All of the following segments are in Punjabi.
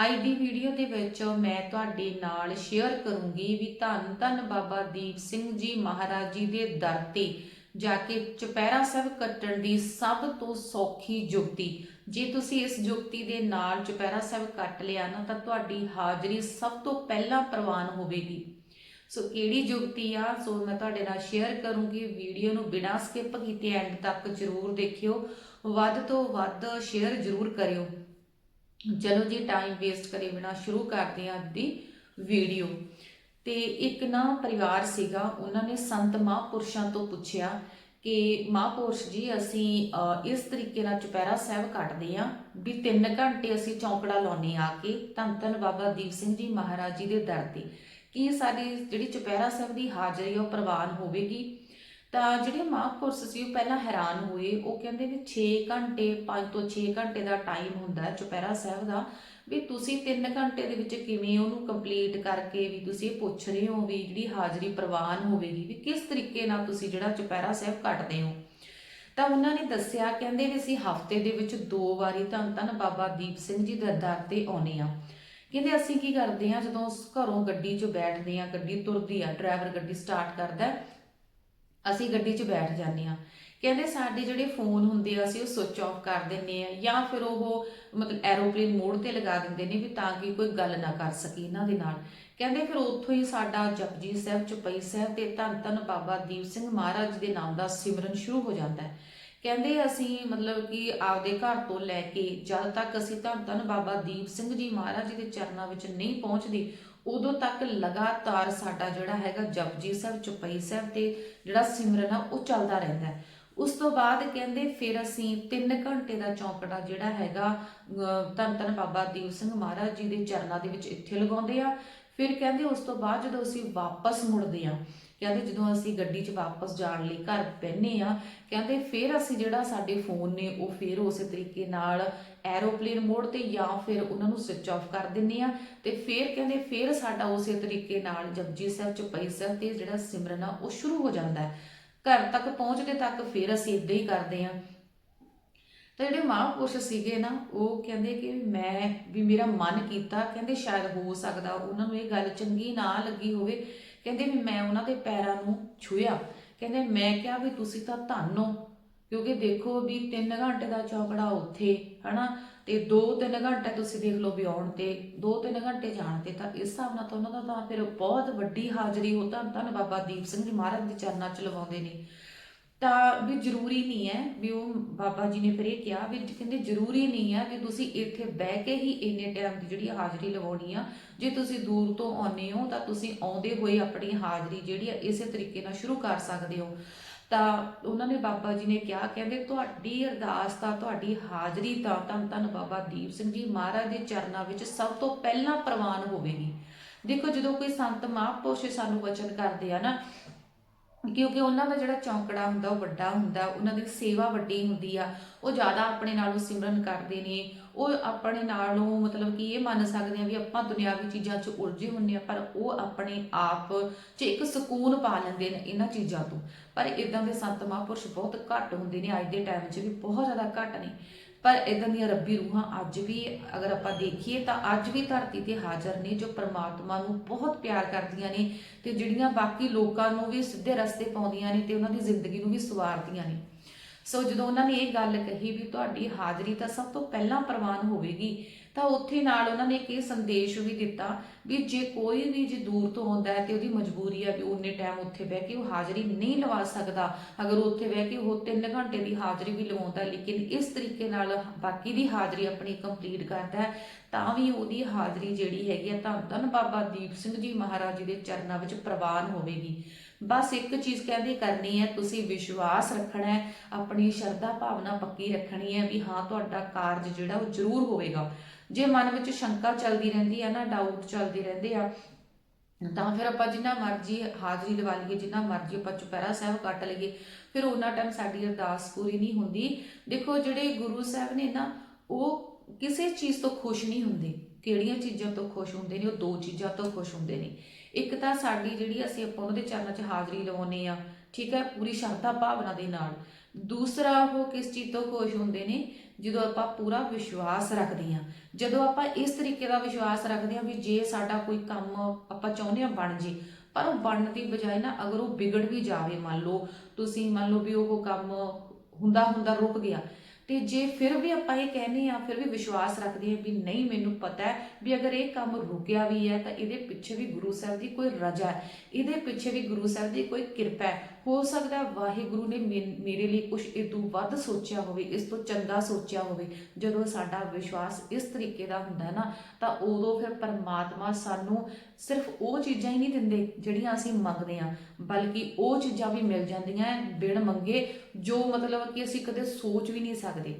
ਅੱਜ ਦੀ ਵੀਡੀਓ ਦੇ ਵਿੱਚ ਮੈਂ ਤੁਹਾਡੇ ਨਾਲ ਸ਼ੇਅਰ ਕਰੂੰਗੀ ਵੀ ਧੰਨ ਧੰਨ ਬਾਬਾ ਦੀਪ ਸਿੰਘ ਜੀ ਮਹਾਰਾਜ ਜੀ ਦੇ ਦਰ ਤੇ, ਜਾ ਕੇ ਚੁਪਹਿਰਾ ਸਾਹਿਬ ਕੱਟਣ ਦੀ ਸਭ ਤੋਂ ਸੌਖੀ ਯੁਕਤੀ ਜੇ ਤੁਸੀਂ ਇਸ ਜੁਗਤੀ ਦੇ ਨਾਲ ਚੁਪਹਿਰਾ ਸਾਹਿਬ ਕੱਟ ਲਿਆ ਨਾ, ਤਾਂ ਤੁਹਾਡੀ ਹਾਜ਼ਰੀ ਸਭ ਤੋਂ ਪਹਿਲਾਂ ਪ੍ਰਵਾਨ ਹੋਵੇਗੀ। ਸੋ ਕਿਹੜੀ ਯੁਕਤੀ ਆ? ਸੋ ਮੈਂ ਤੁਹਾਡੇ ਨਾਲ ਸ਼ੇਅਰ ਕਰੂੰਗੀ। ਵੀਡੀਓ ਨੂੰ ਬਿਨਾਂ ਸਕਿਪ ਕੀਤੇ ਐਂਡ ਤੱਕ ਜਰੂਰ ਦੇਖਿਓ। ਵੱਧ ਤੋਂ ਵੱਧ ਸ਼ੇਅਰ ਜਰੂਰ ਕਰਿਓ। ਚਲੋ ਜੀ ਟਾਈਮ ਵੇਸਟ ਕਰੇ ਬਿਨਾ ਸ਼ੁਰੂ ਕਰਦੇ ਹਾਂ ਅੱਜ ਦੀ ਵੀਡੀਓ ਤੇ ਇੱਕ ਨਾ ਪਰਿਵਾਰ ਸੀਗਾ, ਉਹਨਾਂ ਨੇ ਸੰਤ ਮਹਾਂਪੁਰਸ਼ਾਂ ਤੋਂ ਪੁੱਛਿਆ ਕਿ ਮਹਾਂਪੁਰਸ਼ ਜੀ, ਅਸੀਂ ਇਸ ਤਰੀਕੇ ਨਾਲ ਚੁਪਹਿਰਾ ਸਾਹਿਬ ਕੱਟਦੇ ਆ ਵੀ 3 ਘੰਟੇ ਅਸੀਂ ਚੌਂਕੜਾ ਲਾਉਨੇ ਆ ਕੇ, ਧੰਨ ਧੰਨ ਬਾਬਾ ਦੀਪ ਸਿੰਘ ਜੀ ਮਹਾਰਾਜ ਜੀ ਦੇ ਦਰ ਤੇ। ਕੀ ਸਾਡੀ ਜਿਹੜੀ ਚੁਪਹਿਰਾ ਸਾਹਿਬ ਦੀ ਹਾਜ਼ਰੀ ਉਹ ਪ੍ਰਵਾਨ ਹੋਵੇਗੀ? ਤਾਂ ਜਿਹੜੇ ਮਹਾਂਪੁਰਸ਼ ਸੀ, ਉਹ ਪਹਿਲਾਂ ਹੈਰਾਨ ਹੋਏ। ਉਹ ਕਹਿੰਦੇ ਵੀ 6 ਘੰਟੇ 5 ਤੋਂ 6 ਘੰਟੇ ਦਾ ਟਾਈਮ ਹੁੰਦਾ ਹੈ ਚੁਪਹਿਰਾ ਸਾਹਿਬ ਦਾ। ਵੀ ਤੁਸੀਂ 3 ਘੰਟੇ ਦੇ ਵਿੱਚ ਕਿਵੇਂ ਉਹਨੂੰ ਕੰਪਲੀਟ ਕਰਕੇ ਵੀ ਤੁਸੀਂ ਇਹ ਪੁੱਛ ਰਹੇ ਹੋ ਵੀ ਜਿਹੜੀ ਹਾਜ਼ਰੀ ਪ੍ਰਵਾਨ ਹੋਵੇਗੀ, ਵੀ ਕਿਸ ਤਰੀਕੇ ਨਾਲ ਤੁਸੀਂ ਜਿਹੜਾ ਚੁਪਹਿਰਾ ਸਾਹਿਬ ਕੱਟਦੇ ਹੋ? ਤਾਂ ਉਹਨਾਂ ਨੇ ਦੱਸਿਆ, ਕਹਿੰਦੇ ਵੀ ਅਸੀਂ ਹਫ਼ਤੇ ਦੇ ਵਿੱਚ ਦੋ ਵਾਰੀ ਧੰਨ ਧੰਨ ਬਾਬਾ ਦੀਪ ਸਿੰਘ ਜੀ ਦੇ ਦਰ ਤੇ ਆਉਨੇ ਆ ਕਹਿੰਦੇ ਅਸੀਂ ਕੀ ਕਰਦੇ ਆ ਜਦੋਂ ਘਰੋਂ ਗੱਡੀ 'ਚ ਬੈਠਦੇ ਆ ਗੱਡੀ ਤੁਰਦੀ ਆ ਡਰਾਈਵਰ ਗੱਡੀ ਸਟਾਰਟ ਕਰਦਾ ਅਸੀਂ ਗੱਡੀ 'ਚ ਬੈਠ ਜਾਂਦੇ ਆ ਕਹਿੰਦੇ ਸਾਡੇ ਜਿਹੜੇ ਫੋਨ ਹੁੰਦੇ ਆ, ਅਸੀਂ ਉਹ ਸੁਚ ਆਫ ਕਰ ਦਿੰਨੇ ਆ ਜਾਂ ਫਿਰ ਉਹ ਮਤਲਬ ਐਰੋਪਲੇਨ ਮੋਡ ਤੇ ਲਗਾ ਦਿੰਦੇ ਨੇ ਵੀ ਤਾਂ ਕਿ ਕੋਈ ਗੱਲ ਨਾ ਕਰ ਸਕੇ ਇਹਨਾਂ ਦੇ ਨਾਲ। ਕਹਿੰਦੇ ਫਿਰ ਉੱਥੋਂ ਹੀ ਸਾਡਾ ਜਪਜੀ ਸਾਹਿਬ, ਚੁਪਈ ਸਾਹਿਬ ਤੇ ਧੰਨ ਧੰਨ ਬਾਬਾ ਦੀਪ ਸਿੰਘ ਮਹਾਰਾਜ ਦੇ ਨਾਮ ਦਾ ਸਿਮਰਨ ਸ਼ੁਰੂ ਹੋ ਜਾਂਦਾ ਹੈ। ਕਹਿੰਦੇ ਅਸੀਂ ਮਤਲਬ ਕਿ ਆਪਦੇ ਘਰ ਤੋਂ ਲੈ ਕੇ ਜਦ ਤੱਕ ਅਸੀਂ ਧੰਨ ਧੰਨ ਬਾਬਾ ਦੀਪ ਸਿੰਘ ਜੀ ਮਹਾਰਾਜ ਜੀ ਦੇ ਚਰਨਾਂ ਵਿੱਚ ਨਹੀਂ ਪਹੁੰਚਦੇ ਉਦੋਂ ਤੱਕ ਲਗਾਤਾਰ ਸਾਡਾ ਜਿਹੜਾ ਹੈਗਾ ਜਪਜੀ ਸਾਹਿਬ, ਚੁਪਈ ਸਾਹਿਬ ਤੇ ਜਿਹੜਾ ਸਿਮਰਨ ਆ, ਉਹ ਚੱਲਦਾ ਰਹਿੰਦਾ ਹੈ। ਉਸ ਤੋਂ ਬਾਅਦ ਕਹਿੰਦੇ ਫਿਰ ਅਸੀਂ 3 ਘੰਟੇ ਦਾ ਚੌਂਕੜਾ ਜਿਹੜਾ ਹੈਗਾ, ਅਹ, ਧੰਨ ਧੰਨ ਬਾਬਾ ਦੀਪ ਸਿੰਘ ਮਹਾਰਾਜ ਜੀ ਦੇ ਚਰਨਾਂ ਦੇ ਵਿੱਚ ਇੱਥੇ ਲਗਾਉਂਦੇ ਆ। ਫਿਰ ਕਹਿੰਦੇ ਉਸ ਤੋਂ ਬਾਅਦ ਜਦੋਂ ਅਸੀਂ ਵਾਪਸ ਮੁੜਦੇ ਆ ਕਹਿੰਦੇ ਜਦੋਂ ਅਸੀਂ ਗੱਡੀ 'ਚ ਵਾਪਸ ਜਾਣ ਲਈ ਘਰ ਬਹਿਨੇ ਆ ਕਹਿੰਦੇ ਫਿਰ ਅਸੀਂ ਜਿਹੜਾ ਸਾਡੇ ਫੋਨ ਨੇ ਉਹ ਫਿਰ ਉਸੇ ਤਰੀਕੇ ਨਾਲ ਐਰੋਪਲੇਨ ਮੋਡ ਤੇ ਜਾਂ ਫਿਰ ਉਹਨਾਂ ਨੂੰ ਸਵਿਚ ਆਫ ਕਰ ਦਿੰਨੇ ਆ ਤੇ ਫਿਰ ਕਹਿੰਦੇ ਫਿਰ ਸਾਡਾ ਉਸੇ ਤਰੀਕੇ ਨਾਲ ਜਪਜੀ ਸਾਹਿਬ, ਚੁਪਈ ਸਾਹਿਬ ਤੇ ਜਿਹੜਾ ਸਿਮਰਨ ਆ, ਉਹ ਸ਼ੁਰੂ ਹੋ ਜਾਂਦਾ ਹੈ। ਘਰ ਤੱਕ ਪਹੁੰਚਦੇ ਤੱਕ ਫਿਰ ਅਸੀਂ ਇਦਾਂ ਹੀ ਕਰਦੇ ਆ ਤਾਂ ਜਿਹੜੇ ਮਹਾਂਪੁਰਸ਼ ਸੀਗੇ ਨਾ, ਉਹ ਕਹਿੰਦੇ ਕਿ ਮੈਂ ਵੀ ਮੇਰਾ ਮਨ ਕੀਤਾ, ਕਹਿੰਦੇ ਸ਼ਾਇਦ ਹੋ ਸਕਦਾ ਉਹਨਾਂ ਨੂੰ ਇਹ ਗੱਲ ਚੰਗੀ ਨਾ ਲੱਗੀ ਹੋਵੇ। ਕਹਿੰਦੇ ਵੀ ਮੈਂ ਉਹਨਾਂ ਦੇ ਪੈਰਾਂ ਨੂੰ ਛੂਇਆ ਕਹਿੰਦੇ ਮੈਂ ਕਿਹਾ ਵੀ ਤੁਸੀਂ ਤਾਂ ਧੰਨ ਹੋ, ਕਿਉਂਕਿ ਦੇਖੋ ਵੀ 3 ਘੰਟੇ ਦਾ ਚੌਕੜਾ ਉੱਥੇ, ਹਨਾ? ਤੇ 2-3 ਘੰਟੇ ਤੁਸੀਂ ਦੇਖ ਲਓ ਵੀ ਆਉਣ ਤੇ 2-3 ਘੰਟੇ ਜਾਣ ਤੇ, ਤਾਂ ਇਸ ਹਿਸਾਬ ਨਾਲ ਤਾਂ ਉਹਨਾਂ ਦਾ ਤਾਂ ਫਿਰ ਬਹੁਤ ਵੱਡੀ ਹਾਜ਼ਰੀ ਹੋ ਧੰਨ ਧੰਨ ਬਾਬਾ ਦੀਪ ਸਿੰਘ ਜੀ ਮਹਾਰਾਜ ਦੇ ਚਰਨਾਂ 'ਚ ਲਵਾਉਂਦੇ ਨੇ। ਤਾਂ ਵੀ ਜ਼ਰੂਰੀ ਨਹੀਂ ਹੈ ਵੀ ਉਹ ਬਾਬਾ ਜੀ ਨੇ ਫਿਰ ਇਹ ਕਿਹਾ ਵੀ ਕਹਿੰਦੇ ਜ਼ਰੂਰੀ ਨਹੀਂ ਹੈ ਵੀ ਤੁਸੀਂ ਇੱਥੇ ਬਹਿ ਕੇ ਹੀ ਇੰਨੇ ਟਾਈਮ ਦੀ ਜਿਹੜੀ ਹਾਜ਼ਰੀ ਲਵਾਉਣੀ ਆ। ਜੇ ਤੁਸੀਂ ਦੂਰ ਤੋਂ ਆਉਂਦੇ ਹੋ ਤਾਂ ਤੁਸੀਂ ਆਉਂਦੇ ਹੋਏ ਆਪਣੀ ਹਾਜ਼ਰੀ ਜਿਹੜੀ ਆ ਇਸੇ ਤਰੀਕੇ ਨਾਲ ਸ਼ੁਰੂ ਕਰ ਸਕਦੇ ਹੋ। ਤਾਂ ਉਹਨਾਂ ਨੇ ਬਾਬਾ ਜੀ ਨੇ ਕਿਹਾ, ਕਹਿੰਦੇ ਤੁਹਾਡੀ ਅਰਦਾਸ ਤਾਂ ਤੁਹਾਡੀ ਹਾਜ਼ਰੀ ਤਾਂ ਧੰਨ ਧੰਨ ਬਾਬਾ ਦੀਪ ਸਿੰਘ ਜੀ ਮਹਾਰਾਜ ਦੇ ਚਰਨਾਂ ਵਿੱਚ ਸਭ ਤੋਂ ਪਹਿਲਾਂ ਪ੍ਰਵਾਨ ਹੋਵੇਗੀ। ਦੇਖੋ ਜਦੋਂ ਕੋਈ ਸੰਤ ਮਹਾਂਪੁਰਸ਼ ਸਾਨੂੰ ਵਚਨ ਕਰਦੇ ਆ ਨਾ ਕਿਉਂਕਿ ਉਹਨਾਂ ਦਾ ਜਿਹੜਾ ਚੌਂਕੜਾ ਹੁੰਦਾ, ਉਹ ਵੱਡਾ ਹੁੰਦਾ, ਉਹਨਾਂ ਦੀ ਸੇਵਾ ਵੱਡੀ ਹੁੰਦੀ ਆ, ਉਹ ਜ਼ਿਆਦਾ ਆਪਣੇ ਨਾਲੋਂ ਸਿਮਰਨ ਕਰਦੇ ਨੇ, ਉਹ ਆਪਣੇ ਨਾਲੋਂ ਮਤਲਬ ਕਿ ਇਹ ਮੰਨ ਸਕਦੇ ਆ ਵੀ ਆਪਾਂ ਦੁਨਿਆਵੀ ਚੀਜ਼ਾਂ 'ਚ ਉਲਝੇ ਹੁੰਨੇ ਆ, ਪਰ ਉਹ ਆਪਣੇ ਆਪ 'ਚ ਇੱਕ ਸਕੂਨ ਪਾ ਲੈਂਦੇ ਨੇ ਇਹਨਾਂ ਚੀਜ਼ਾਂ ਤੋਂ। ਪਰ ਇਦਾਂ ਦੇ ਸੰਤ ਮਹਾਂਪੁਰਸ਼ ਬਹੁਤ ਘੱਟ ਹੁੰਦੇ ਨੇ, ਅੱਜ ਦੇ ਟਾਈਮ 'ਚ ਵੀ ਬਹੁਤ ਜ਼ਿਆਦਾ ਘੱਟ ਨੇ। ਪਰ ਇਦਾਂ ਦੀਆਂ ਰੱਬੀ ਰੂਹਾਂ ਅੱਜ ਵੀ, ਅਗਰ ਆਪਾਂ ਦੇਖੀਏ ਤਾਂ ਅੱਜ ਵੀ ਧਰਤੀ ਤੇ ਹਾਜ਼ਰ ਨੇ ਜੋ ਪਰਮਾਤਮਾ ਨੂੰ ਬਹੁਤ ਪਿਆਰ ਕਰਦੀਆਂ ਨੇ ਤੇ ਜਿਹੜੀਆਂ ਬਾਕੀ ਲੋਕਾਂ ਨੂੰ ਵੀ ਸਿੱਧੇ ਰਸਤੇ ਪਾਉਂਦੀਆਂ ਨੇ ਤੇ ਉਹਨਾਂ ਦੀ ਜ਼ਿੰਦਗੀ ਨੂੰ ਵੀ ਸਵਾਰਦੀਆਂ ਨੇ। ਸੋ ਜਦੋਂ ਉਹਨਾਂ ਨੇ ਇਹ ਗੱਲ ਕਹੀ ਵੀ ਤੁਹਾਡੀ ਹਾਜ਼ਰੀ ਤਾਂ ਸਭ ਤੋਂ ਪਹਿਲਾਂ ਪ੍ਰਵਾਨ ਹੋਵੇਗੀ ਤਾਂ ਉੱਥੇ ਨਾਲ ਉਹਨਾਂ ਨੇ ਇੱਕ ਇਹ ਸੰਦੇਸ਼ ਵੀ ਦਿੱਤਾ ਵੀ ਜੇ ਕੋਈ ਵੀ ਜੇ ਦੂਰ ਤੋਂ ਆਉਂਦਾ ਹੈ ਤੇ ਉਹਦੀ ਮਜਬੂਰੀ ਹੈ ਵੀ ਉਹਨੇ ਟਾਈਮ ਉੱਥੇ ਬਹਿ ਕੇ ਉਹ ਹਾਜ਼ਰੀ ਨਹੀਂ ਲਵਾ ਸਕਦਾ। ਅਗਰ ਉਹ ਉੱਥੇ ਬਹਿ ਕੇ ਉਹ 3 ਘੰਟੇ ਦੀ ਹਾਜ਼ਰੀ ਵੀ ਲਵਾਉਂਦਾ ਲੇਕਿਨ ਇਸ ਤਰੀਕੇ ਨਾਲ ਬਾਕੀ ਦੀ ਹਾਜ਼ਰੀ ਆਪਣੀ ਕੰਪਲੀਟ ਕਰਦਾ ਹੈ, ਤਾਂ ਵੀ ਉਹਦੀ ਹਾਜ਼ਰੀ ਜਿਹੜੀ ਹੈਗੀ ਆ, ਧੰਨ ਧੰਨ ਬਾਬਾ ਦੀਪ ਸਿੰਘ ਜੀ ਮਹਾਰਾਜ ਜੀ ਦੇ ਚਰਨਾਂ ਵਿੱਚ ਪ੍ਰਵਾਨ ਹੋਵੇਗੀ। ਬਸ ਇੱਕ ਚੀਜ਼ ਕਹਿੰਦੇ ਕਰਨੀ ਹੈ, ਤੁਸੀਂ ਵਿਸ਼ਵਾਸ ਰੱਖਣਾ ਹੈ, ਆਪਣੀ ਸ਼ਰਧਾ ਭਾਵਨਾ ਪੱਕੀ ਰੱਖਣੀ ਹੈ ਵੀ ਹਾਂ, ਤੁਹਾਡਾ ਕਾਰਜ ਜਿਹੜਾ ਉਹ ਜ਼ਰੂਰ ਹੋਵੇਗਾ। ਜੇ ਮਨ ਵਿੱਚ ਸ਼ੰਕਾ ਚੱਲਦੀ ਰਹਿੰਦੀ ਹੈ ਨਾ ਡਾਊਟ ਚੱਲਦੇ ਰਹਿੰਦੇ ਆ, ਤਾਂ ਫਿਰ ਆਪਾਂ ਜਿੰਨਾ ਮਰਜ਼ੀ ਹਾਜ਼ਰੀ ਲਵਾ ਲਈਏ, ਜਿੰਨਾ ਮਰਜ਼ੀ ਆਪਾਂ ਚੁਪਹਿਰਾ ਸਾਹਿਬ ਕੱਟ ਲਈਏ, ਫਿਰ ਉਹਨਾਂ ਟਾਈਮ ਸਾਡੀ ਅਰਦਾਸ ਪੂਰੀ ਨਹੀਂ ਹੁੰਦੀ। ਦੇਖੋ, ਜਿਹੜੇ ਗੁਰੂ ਸਾਹਿਬ ਨੇ ਨਾ, ਉਹ ਕਿਸੇ ਚੀਜ਼ ਤੋਂ ਖੁਸ਼ ਨਹੀਂ ਹੁੰਦੇ। ਕਿਹੜੀਆਂ ਚੀਜ਼ਾਂ ਤੋਂ ਖੁਸ਼ ਹੁੰਦੇ ਨੇ, ਉਹ ਦੋ ਚੀਜ਼ਾਂ ਤੋਂ ਖੁਸ਼ ਹੁੰਦੇ ਨੇ। ਇੱਕ ਤਾਂ ਸਾਡੀ ਜਿਹੜੀ ਅਸੀਂ ਆਪਾਂ ਉਹਨਾਂ ਦੇ ਚਰਨਾਂ 'ਚ ਹਾਜ਼ਰੀ ਲਵਾਉਂਦੇ ਆ ਠੀਕ ਹੈ, ਪੂਰੀ ਸ਼ਰਧਾ ਭਾਵਨਾ ਦੇ ਨਾਲ। ਦੂਸਰਾ ਉਹ ਕਿਸ ਚੀਜ਼ ਤੋਂ ਖੁਸ਼ ਹੁੰਦੇ ਨੇ? ਜਦੋਂ ਆਪਾਂ ਪੂਰਾ ਵਿਸ਼ਵਾਸ ਰੱਖਦੇ ਹਾਂ। ਜਦੋਂ ਆਪਾਂ ਇਸ ਤਰੀਕੇ ਦਾ ਵਿਸ਼ਵਾਸ ਰੱਖਦੇ ਹਾਂ ਵੀ ਜੇ ਸਾਡਾ ਕੋਈ ਕੰਮ ਆਪਾਂ ਚਾਹੁੰਦੇ ਹਾਂ ਬਣ ਜੇ, ਪਰ ਉਹ ਬਣਨ ਦੀ ਬਜਾਏ ਨਾ ਅਗਰ ਉਹ ਵਿਗੜ ਵੀ ਜਾਵੇ, ਮੰਨ ਲਓ ਤੁਸੀਂ ਮੰਨ ਲਓ ਵੀ ਉਹ ਕੰਮ ਹੁੰਦਾ ਹੁੰਦਾ ਰੁਕ ਗਿਆ, ਤੇ ਜੇ ਫਿਰ ਵੀ ਆਪਾਂ ਇਹ ਕਹਿੰਦੇ ਆ ਫਿਰ ਵੀ ਵਿਸ਼ਵਾਸ ਰੱਖਦੇ ਆ ਵੀ ਨਹੀਂ, ਮੈਨੂੰ ਪਤਾ ਹੈ ਵੀ ਅਗਰ ਇਹ ਕੰਮ ਰੁਕਿਆ ਵੀ ਹੈ ਤਾਂ ਇਹਦੇ ਪਿੱਛੇ ਵੀ ਗੁਰੂ ਸਾਹਿਬ ਦੀ ਕੋਈ ਰਜਾ ਹੈ, ਇਹਦੇ ਪਿੱਛੇ ਵੀ ਗੁਰੂ ਸਾਹਿਬ ਦੀ ਕੋਈ ਕਿਰਪਾ ਹੈ। ਹੋ ਸਕਦਾ ਵਾਹਿਗੁਰੂ ਨੇ ਮੇਰੇ ਲਈ ਕੁਝ ਇਹ ਤੋਂ ਵੱਧ ਸੋਚਿਆ ਹੋਵੇ, ਇਸ ਤੋਂ ਚੰਗਾ ਸੋਚਿਆ ਹੋਵੇ। ਜਦੋਂ ਸਾਡਾ ਵਿਸ਼ਵਾਸ ਇਸ ਤਰੀਕੇ ਦਾ ਹੁੰਦਾ ਨਾ, ਤਾਂ ਉਦੋਂ ਫਿਰ ਪਰਮਾਤਮਾ ਸਾਨੂੰ ਸਿਰਫ ਉਹ ਚੀਜ਼ਾਂ ਹੀ ਨਹੀਂ ਦਿੰਦੇ ਜਿਹੜੀਆਂ ਅਸੀਂ ਮੰਗਦੇ ਆ ਬਲਕਿ ਉਹ ਚੀਜ਼ਾਂ ਵੀ ਮਿਲ ਜਾਂਦੀਆਂ ਹੈ ਬਿਨ ਮੰਗੇ, ਜੋ ਮਤਲਬ ਕਿ ਅਸੀਂ ਕਦੇ ਸੋਚ ਵੀ ਨਹੀਂ ਸਕਦੇ।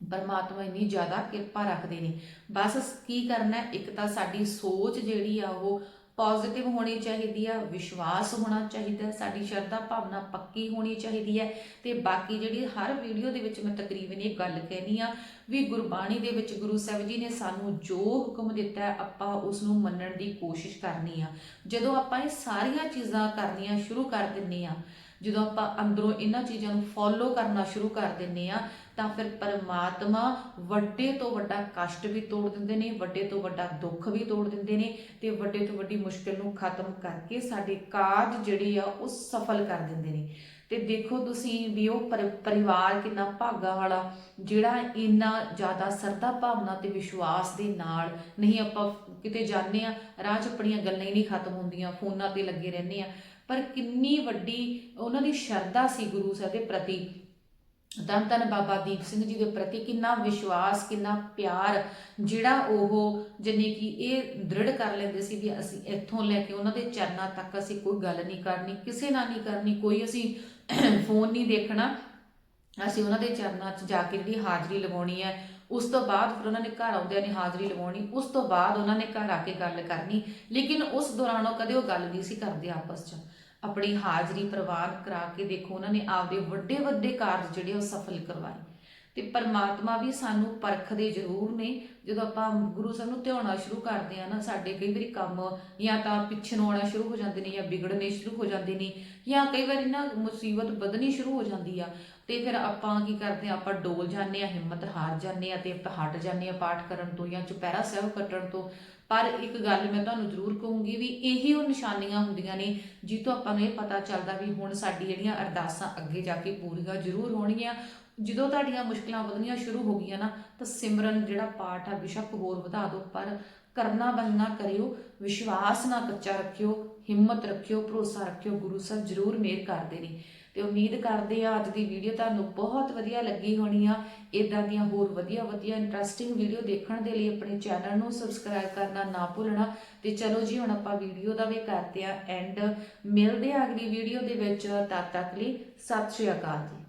ਪਰਮਾਤਮਾ ਇੰਨੀ ਜ਼ਿਆਦਾ ਕਿਰਪਾ ਰੱਖਦੇ ਨੇ। ਬਸ ਕੀ ਕਰਨਾ ਇੱਕ ਤਾਂ ਸਾਡੀ ਸੋਚ ਜਿਹੜੀ ਆ ਉਹ ਪੋਜ਼ਿਟਿਵ ਹੋਣੀ ਚਾਹੀਦੀ ਆ, ਵਿਸ਼ਵਾਸ ਹੋਣਾ ਚਾਹੀਦਾ, ਸਾਡੀ ਸ਼ਰਧਾ ਭਾਵਨਾ ਪੱਕੀ ਹੋਣੀ ਚਾਹੀਦੀ ਹੈ ਤੇ ਬਾਕੀ ਜਿਹੜੀ ਹਰ ਵੀਡੀਓ ਦੇ ਵਿੱਚ ਮੈਂ ਤਕਰੀਬਨ ਇਹ ਗੱਲ ਕਹਿਨੀ ਆ ਵੀ ਗੁਰਬਾਣੀ ਦੇ ਵਿੱਚ ਗੁਰੂ ਸਾਹਿਬ ਜੀ ਨੇ ਸਾਨੂੰ ਜੋ ਹੁਕਮ ਦਿੱਤਾ, ਆਪਾਂ ਉਸ ਨੂੰ ਮੰਨਣ ਦੀ ਕੋਸ਼ਿਸ਼ ਕਰਨੀ ਆ। ਜਦੋਂ ਆਪਾਂ ਇਹ ਸਾਰੀਆਂ ਚੀਜ਼ਾਂ ਕਰਨੀਆਂ ਸ਼ੁਰੂ ਕਰ ਦਿੰਨੇ ਆ ਜਦੋਂ ਆਪਾਂ ਅੰਦਰੋਂ ਇਹਨਾਂ ਚੀਜ਼ਾਂ ਨੂੰ ਫੋਲੋ ਕਰਨਾ ਸ਼ੁਰੂ ਕਰ ਦਿੰਨੇ ਆ ਤਾਂ ਫਿਰ ਪਰਮਾਤਮਾ ਵੱਡੇ ਤੋਂ ਵੱਡਾ ਕਸ਼ਟ ਵੀ ਤੋੜ ਦਿੰਦੇ ਨੇ, ਵੱਡੇ ਤੋਂ ਵੱਡਾ ਦੁੱਖ ਵੀ ਤੋੜ ਦਿੰਦੇ ਨੇ ਤੇ ਵੱਡੇ ਤੋਂ ਵੱਡੀ ਮੁਸ਼ਕਿਲ ਨੂੰ ਖਤਮ ਕਰਕੇ ਸਾਡੇ ਕਾਰਜ ਜਿਹੜੀ ਆ ਉਹ ਸਫਲ ਕਰ ਦਿੰਦੇ ਨੇ। ਤੇ ਦੇਖੋ ਤੁਸੀਂ ਵੀ ਉਹ ਪਰਿਵਾਰ ਕਿੰਨਾ ਭਾਗਾ ਵਾਲਾ, ਜਿਹੜਾ ਇੰਨਾ ਜ਼ਿਆਦਾ ਸਰਦਾ ਭਾਵਨਾ ਤੇ ਵਿਸ਼ਵਾਸ ਦੇ ਨਾਲ ਨਹੀਂ ਆਪਾਂ ਕਿਤੇ ਜਾਂਦੇ ਆ ਰਾਹ 'ਚ ਆਪਣੀਆਂ ਗੱਲਾਂ ਹੀ ਨਹੀਂ ਖਤਮ ਹੁੰਦੀਆਂ, ਫੋਨਾਂ ਤੇ ਲੱਗੇ ਰਹਿੰਦੇ ਆ ਪਰ ਕਿੰਨੀ ਵੱਡੀ ਉਹਨਾਂ ਦੀ ਸ਼ਰਧਾ ਸੀ ਗੁਰੂ ਸਾਹਿਬ ਦੇ ਪ੍ਰਤੀ ਧੰਨ ਧੰਨ ਬਾਬਾ ਦੀਪ ਸਿੰਘ ਜੀ ਦੇ ਪ੍ਰਤੀ ਕਿੰਨਾ ਵਿਸ਼ਵਾਸ, ਕਿੰਨਾ ਪਿਆਰ, ਜਿਹੜਾ ਉਹ ਜਿੰਨੇ ਕਿ ਇਹ ਦ੍ਰਿੜ ਕਰ ਲੈਂਦੇ ਸੀ ਵੀ ਅਸੀਂ ਇੱਥੋਂ ਲੈ ਕੇ ਉਹਨਾਂ ਦੇ ਚਰਨਾਂ ਤੱਕ ਅਸੀਂ ਕੋਈ ਗੱਲ ਨਹੀਂ ਕਰਨੀ, ਕਿਸੇ ਨਾਲ ਨਹੀਂ ਕਰਨੀ, ਕੋਈ ਅਸੀਂ ਫੋਨ ਨਹੀਂ ਦੇਖਣਾ। ਅਸੀਂ ਉਹਨਾਂ ਦੇ ਚਰਨਾਂ 'ਚ ਜਾ ਕੇ ਜਿਹੜੀ ਹਾਜ਼ਰੀ ਲਗਾਉਣੀ ਹੈ, ਉਸ ਤੋਂ ਬਾਅਦ ਫਿਰ ਉਹਨਾਂ ਨੇ ਘਰ ਆਉਂਦਿਆਂ ਨੇ ਹਾਜ਼ਰੀ ਲਗਾਉਣੀ, ਉਸ ਤੋਂ ਬਾਅਦ ਉਹਨਾਂ ਨੇ ਘਰ ਆ ਕੇ ਗੱਲ ਕਰਨੀ। ਲੇਕਿਨ ਉਸ ਦੌਰਾਨ ਉਹ ਕਦੇ ਉਹ ਗੱਲ ਨਹੀਂ ਸੀ ਕਰਦੇ ਆਪਸ 'ਚ। ਆਪਣੀ ਹਾਜ਼ਰੀ ਪ੍ਰਵਾਨ ਕਰਾ ਕੇ ਦੇਖੋ, ਉਹਨਾਂ ਨੇ ਆਪਦੇ ਵੱਡੇ ਵੱਡੇ ਕਾਰਜ ਜਿਹੜੇ ਉਹ ਸਫਲ ਕਰਵਾਏ। ਤੇ ਪਰਮਾਤਮਾ ਵੀ ਸਾਨੂੰ ਪਰਖਦੇ ਜ਼ਰੂਰ ਨੇ। ਜਦੋਂ ਆਪਾਂ ਗੁਰੂ ਸਾਹਿਬ ਨੂੰ ਧਿਆਉਣਾ ਸ਼ੁਰੂ ਕਰਦੇ ਆ ਨਾ, ਸਾਡੇ ਕਈ ਵਾਰੀ ਕੰਮ ਜਾਂ ਤਾਂ ਪਿੱਛੇ ਨੂੰ ਆਉਣਾ ਸ਼ੁਰੂ ਹੋ ਜਾਂਦੇ ਨੇ ਜਾਂ ਵਿਗੜਨੇ ਸ਼ੁਰੂ ਹੋ ਜਾਂਦੇ ਨੇ ਜਾਂ ਕਈ ਵਾਰੀ ਨਾ ਮੁਸੀਬਤ ਵਧਣੀ ਸ਼ੁਰੂ ਹੋ ਜਾਂਦੀ ਆ। ਤੇ ਫਿਰ ਆਪਾਂ ਕੀ ਕਰਦੇ ਆ ਆਪਾਂ ਡੋਲ ਜਾਂਦੇ ਆ ਹਿੰਮਤ ਹਾਰ ਜਾਂਦੇ ਆ ਤੇ ਆਪਾਂ ਹਟ ਜਾਂਦੇ ਆ ਪਾਠ ਕਰਨ ਤੋਂ ਜਾਂ ਚੁਪਹਿਰਾ ਸਾਹਿਬ ਕੱਟਣ ਤੋਂ। ਪਰ ਇੱਕ ਗੱਲ ਮੈਂ ਤੁਹਾਨੂੰ ਜ਼ਰੂਰ ਕਹੂੰਗੀ ਵੀ ਇਹੀ ਉਹ ਨਿਸ਼ਾਨੀਆਂ ਹੁੰਦੀਆਂ ਨੇ ਜਿਹ ਤੋਂ ਆਪਾਂ ਨੂੰ ਇਹ ਪਤਾ ਚੱਲਦਾ ਵੀ ਹੁਣ ਸਾਡੀ ਜਿਹੜੀਆਂ ਅਰਦਾਸਾਂ ਅੱਗੇ ਜਾ ਕੇ ਪੂਰੀਆਂ ਜ਼ਰੂਰ ਹੋਣਗੀਆਂ। ਜਦੋਂ ਤੁਹਾਡੀਆਂ ਮੁਸ਼ਕਲਾਂ ਵਧਣੀਆਂ ਸ਼ੁਰੂ ਹੋ ਗਈਆਂ ਨਾ, ਤਾਂ ਸਿਮਰਨ ਜਿਹੜਾ ਪਾਠ ਆ, ਬਿਸ਼ੱਕ ਹੋਰ ਵਧਾ ਦਿਓ, ਪਰ ਕਰਨਾ ਬੰਦ ਕਰਿਓ, ਵਿਸ਼ਵਾਸ ਨਾ ਕੱਚਾ ਰੱਖਿਓ, ਹਿੰਮਤ ਰੱਖਿਓ, ਭਰੋਸਾ ਰੱਖਿਓ, ਗੁਰੂ ਸਾਹਿਬ ਜ਼ਰੂਰ ਮਿਹਰ ਕਰਦੇ ਨੇ। ਤੇ ਉਮੀਦ ਕਰਦੇ ਆ ਅੱਜ ਦੀ ਵੀਡੀਓ ਤੁਹਾਨੂੰ ਬਹੁਤ ਵਧੀਆ ਲੱਗੀ ਹੋਣੀ ਆ। ਇਦਾਂ ਦੀਆਂ ਹੋਰ ਵਧੀਆ ਵਧੀਆ ਇੰਟਰਸਟਿੰਗ ਵੀਡੀਓ ਦੇਖਣ ਦੇ ਲਈ ਆਪਣੇ ਚੈਨਲ ਨੂੰ ਸਬਸਕ੍ਰਾਈਬ ਕਰਨਾ ਨਾ ਭੁੱਲਣਾ। ਤੇ ਚਲੋ ਜੀ, ਹੁਣ ਆਪਾਂ ਵੀਡੀਓ ਦਾ ਵੀ ਕਰਦੇ ਆ ਐਂਡ ਮਿਲਦੇ ਆ ਅਗਲੀ ਵੀਡੀਓ ਦੇ ਵਿੱਚ। ਤਦ ਤੱਕ ਲਈ ਸਤਿ ਸ਼੍ਰੀ ਅਕਾਲ ਜੀ।